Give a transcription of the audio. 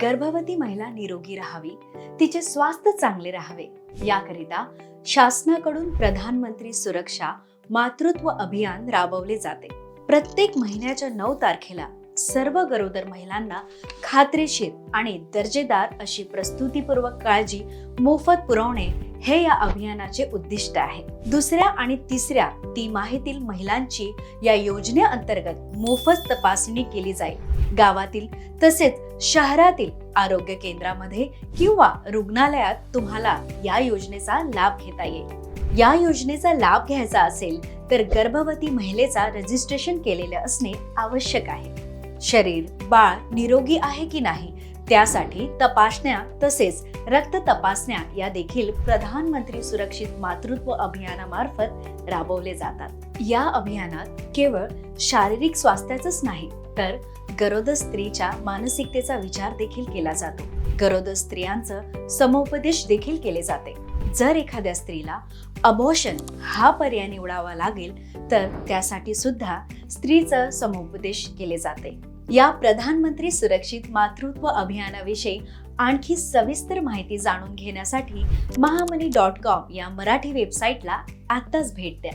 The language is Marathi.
गर्भवती महिला निरोगी राहावी तिचे स्वास्थ्य चांगले राहावे. याकरिता शासनाकडून प्रधानमंत्री सुरक्षा मातृत्व अभियान राबवले जाते. प्रत्येक महिन्याच्या नऊ तारखेला सर्व गरोदर महिलांना खात्रीशीर आणि दर्जेदार अशी प्रस्तुतीपूर्वक काळजी मोफत पुरवणे हे या अभियानाचे उद्दिष्ट आहे. दुसऱ्या आणि तिसऱ्या तिमाहीतील महिलांची या योजनेअंतर्गत मोफत तपासणी केली जाईल. गावातील तसेच शहरातील आरोग्य केंद्रामध्ये किंवा रुग्णालयात तुम्हाला या योजनेचा लाभ घेता येईल. या योजनेचा लाभ घ्यायचा असेल तर गर्भवती महिलेचा रजिस्ट्रेशन केलेले असणे आवश्यक आहे. शरीर बाळ निरोगी आहे की नाही त्यासाठी तपासण्या तसेच रक्त तपासण्या या देखील प्रधानमंत्री सुरक्षित मातृत्व अभियानामार्फत राबवले जातात. या अभियानात केवळ शारीरिक स्वास्थ्याच नाही तर गरोदर स्त्रीच्या मानसिकतेचा विचार देखील केला जातो. गरोदर स्त्रियांचं समुपदेश देखील केले जाते. जर एखाद्या स्त्रीला अबोशन हा पर्याय निवडावा लागेल तर त्यासाठी सुद्धा स्त्रीचं समुपदेश केले जाते. या प्रधानमंत्री सुरक्षित मातृत्व अभियानाविषयी आणखी सविस्तर माहिती जाणून घेण्यासाठी महामनी डॉट कॉम या मराठी वेबसाईटला आत्ताच भेट द्या.